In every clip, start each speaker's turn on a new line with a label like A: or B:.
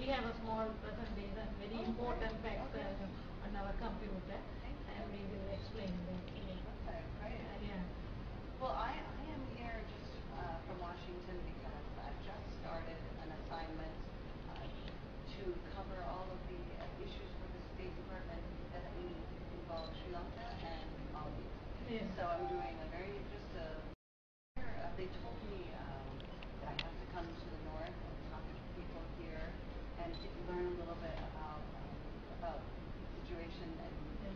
A: we have a small presentation, very important facts uh, on our computer, and we will explain that later.
B: Okay, great.
A: Uh, Yeah.
B: Well, I, I am here just uh, from Washington because I've just started an assignment uh, to cover all of the uh, issues for the State Department that involve Sri Lanka and Maldives.
A: Yeah.
B: So I'm doing a very just a. Uh, they told me um, that I have to come to the north and talk to people here and get, learn a little bit about um, about the and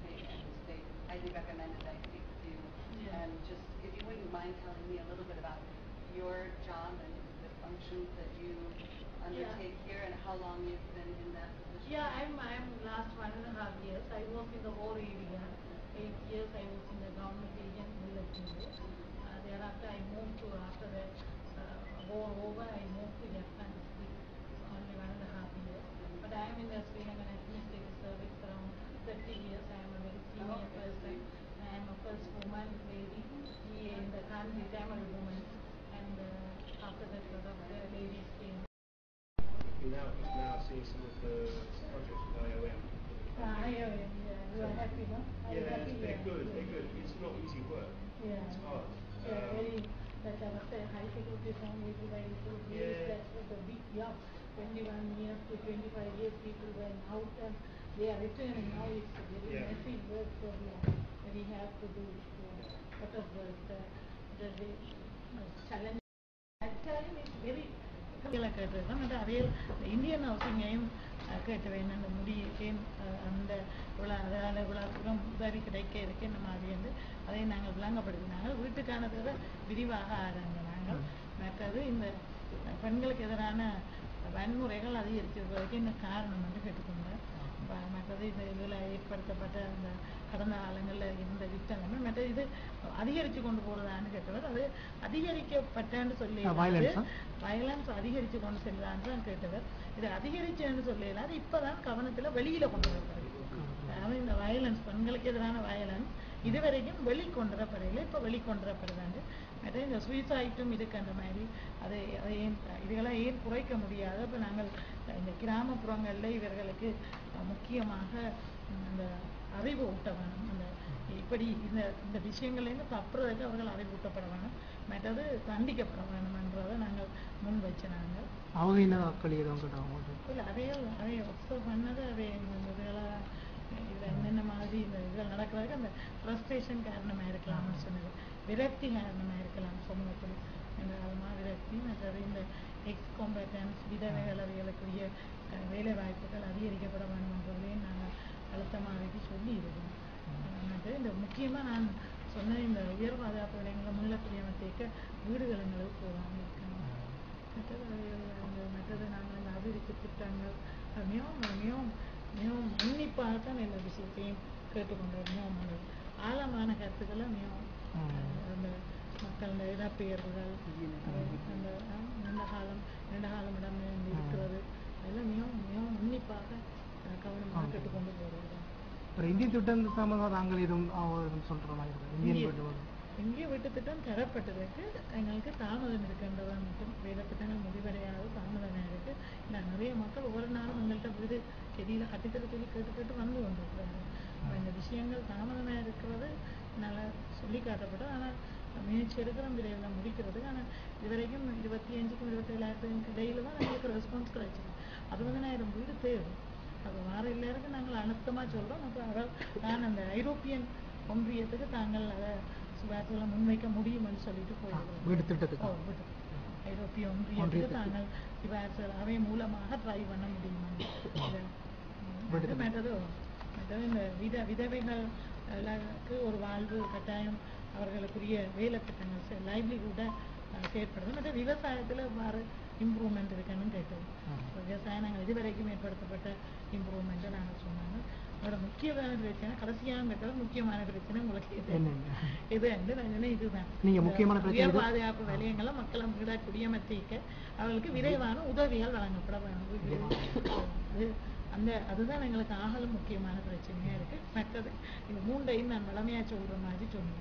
B: they highly that I speak with you
A: Yeah.
B: and just if you wouldn't mind telling me a little bit about your job and the functions that you undertake here and how long you've been in that position.
A: Yeah, I'm, I'm last one and a half years. I work in the whole area. Eight years I was in the government agent military. Uh, thereafter I moved to, after the uh, war over, I moved to Japan. Only one and a half years. But I am in the Sri Lankan administrative service around 30 years. I am a very senior
B: Okay.
A: person. I am a first woman lady here in the country, Tamil woman. And uh, after that, lot of the ladies came.
C: You're now, some of the projects with IOM.
A: Ah, yeah, yeah. You are happy, no? Are
C: Yeah,
A: happy?
C: they're
A: Yeah,
C: good, they're good. It's not easy work.
A: Yeah.
C: It's hard.
A: Yeah,
C: Um,
A: very, like I was saying, high security zone will be very good. Yes,
C: Yeah.
A: that's the big, yeah, twenty-one years to twenty-five years people went out and they are returning now. It's a very
C: Yeah.
A: messy work, we are, we have to do uh, lot of work. The, the, the uh, challenge கேட்டிருக்கோம் அது அவையில் Indian ஹவுசிங்கையும் கேட்டு வேணும் அந்த முடியையும் அந்த இவ்வளோ அதால் இவ்வளோ தூரம் உதவி கிடைக்க இருக்கு நம்ம அது வந்து அதை நாங்கள் விளங்கப்படுத்தினாங்க வீட்டுக்கானதை விட விரிவாக ஆராய்ந்த நாங்கள் மற்றது இந்த பெண்களுக்கு எதிரான வன்முறைகள் அதிகரிச்சிருப்பதற்கு என்ன காரணம் என்று கேட்டுக்கொண்டேன் ப- மற்றது இந்த இதில் ஏற்படுத்தப்பட்ட அந்த கடந்த காலங்களில் இருந்த யுத்தங்கள் இது அதிகரித்து கொண்டு போகிறதான்னு கேட்டவர். அது அதிகரிக்கப்பட்டேன்னு சொல்லி? வயலன்ஸ் அதிகரித்து கொண்டு செல்றான்னு தான் கேட்டவர். இது அதிகரிச்சுன்னு சொல்லல அது இப்பதான் கவனத்துல வெளியில கொண்டு வரப்படுது. அதாவது இந்த வயலன்ஸ் பெண்களுக்கு எதிரான வயலன்ஸ் இதுவரைக்கும் வெளிக்கொண்டு வரப்படல இப்ப வெளிக்கொண்டு வரப்படுதாங்க மற்ற இந்த சுயசாயிட்டும் அந்த மாதிரி அதை அதை ஏன் இதுகளாம் ஏன் குறைக்க முடியாது? அப்ப நாங்கள் இந்த கிராமப்புறங்கள்ல இவர்களுக்கு முக்கியமாக இந்த அறிவு ஊட்ட வேணும் அந்த இப்படி இந்த இந்த விஷயங்கள்லேருந்து தப்புறதுக்கு அவர்கள் அறிவூட்டப்பட வேணும் மற்றது தண்டிக்கப்பட வேணும் என்றதை நாங்கள் முன் வச்சு நாங்கள்
D: அவங்க என்ன வாக்களி எதுவும் கேட்டாங்க?
A: இல்லை அவைய அவைய ஒப்சர்வ் பண்ணது அவை இந்த இதெல்லாம் இதில் என்னென்ன மாதிரி இந்த இதில் நடக்கிறதுக்கு அந்த ஃப்ரஸ்ட்ரேஷன் காரணமாக இருக்கலாம்னு சொன்னது. விரக்தி காரணமாக இருக்கலாம் சமூகத்தில். இந்த காலமாக விரக்தி மற்றது இந்த எக்ஸ் காம்பேட்டன்ஸ் விதவைகள் அவைகளுக்குரிய அஹ், வேலை வாய்ப்புகள் அதிகரிக்கப்பட வேண்டும்ன்றதையும் நாங்கள் அழுத்தமாக சொல்லி இருக்கோம் மற்ற இந்த முக்கியமாக நான் சொன்ன இந்த உயர் பாதுகாப்பு நிலையங்களை மீளக்குடியமர்த்திக்க வீடுகள் எங்களுக்கு போகாமல் இருக்காங்க மற்றது மற்றது நாங்கள் இந்த அபிவிருத்தி திட்டங்கள் அது மிகவும் மிகவும் மிகவும் உன்னிப்பாகத்தான் எல்லா விஷயத்தையும் கேட்டுக்கொண்டு மிகவும் ஆழமான கருத்துக்களை மிகவும் அந்த மக்கள் இடப்பெயர்வுகள் அந்த நீண்ட காலம் நீண்ட காலம் இடம் இருக்கிறது அதெல்லாம் மிகவும் மிகவும் உன்னிப்பாக அஹ், கவனமாக கேட்டுக்கொண்டு போகிறது
D: ஒரு இந்திய திட்டம் சம்பந்தமா தாங்கள் எதுவும் சொல்ற மாதிரி இந்தியன்
A: இந்திய-
D: வீட்டு
A: திட்டம் தரப்பட்டதற்கு எங்களுக்கு தாமதம் இருக்கின்றதா மட்டும் வேலை திட்டங்கள் முடிவடையாது தாமதமாக இருக்கு. நான் நிறைய மக்கள் ஒவ்வொரு நாளும் எங்கள்கிட்ட வீடு செடியில் கட்டித்தர சொல்லி கேட்டு கேட்டு வந்து கொண்டிருக்கிறாங்க. அப்ப இந்த விஷயங்கள் தாமதமாக இருக்கிறது நல்லா சொல்லி காட்டப்பட்டது. ஆனால் முயற்சி எடுக்கிற விரைவில் முடிக்கிறது ஆனால் இதுவரைக்கும் இருபத்தி அஞ்சுக்கும் இருபத்தேழாயிரத்துக்கும் இடையில தான் எங்களுக்கு ரெஸ்பான்ஸ் கிடைச்சிருக்கு. அறுபதனாயிரம் வீடு தேவை. அது வார எல்லாருக்கும் நாங்கள் அழுத்தமாக சொல்கிறோம் அப்புறம் அதாவது நான் அந்த ஐரோப்பியன் ஒன்றியத்துக்கு தாங்கள் அதை சுபாஷெல்லாம் முன்வைக்க முடியும்னு சொல்லிட்டு போயிருக்கிறோம்.
D: வீடு திட்டத்துக்கு.
A: ஐரோப்பிய ஒன்றியத்துக்கு. தாங்கள் சிபாரிசுகள் அவை மூலமாக ட்ரை பண்ண முடியுமா? அது மற்றது மற்றது இந்த வித விதவைகளுக்கு ஒரு வாழ்வு கட்டாயம் அவர்களுக்குரிய வேலை திட்டங்கள் லைவ்லிஹுட்டை செயற்படுது மற்ற விவசாயத்தில் இம்ப்ரூவ்மெண்ட் இருக்குன்னு கேட்டது விவசாயம் நாங்கள் இதுவரைக்கும் ஏற்படுத்தப்பட்ட இம்ப்ரூவ்மெண்ட்டை நாங்கள் சொன்னாங்க அதோட முக்கியமான பிரச்சனை கடைசியான கேட்டது முக்கியமான பிரச்சனை உங்களுக்கு இது? இது வந்து இதுதான்
D: நீங்க முக்கியமான
A: உயர்? பாதுகாப்பு வலயங்களை மக்களை வீடா குடியமர்த்திக்க அவர்களுக்கு விரைவான உதவிகள் வழங்கப்பட அது அந்த அதுதான் எங்களுக்கு ஆகலும் முக்கியமான பிரச்சனையா இருக்கு மற்றது இந்த மூண்டையும் நான் வளமையா சொல்ற மாதிரி சொன்னேன்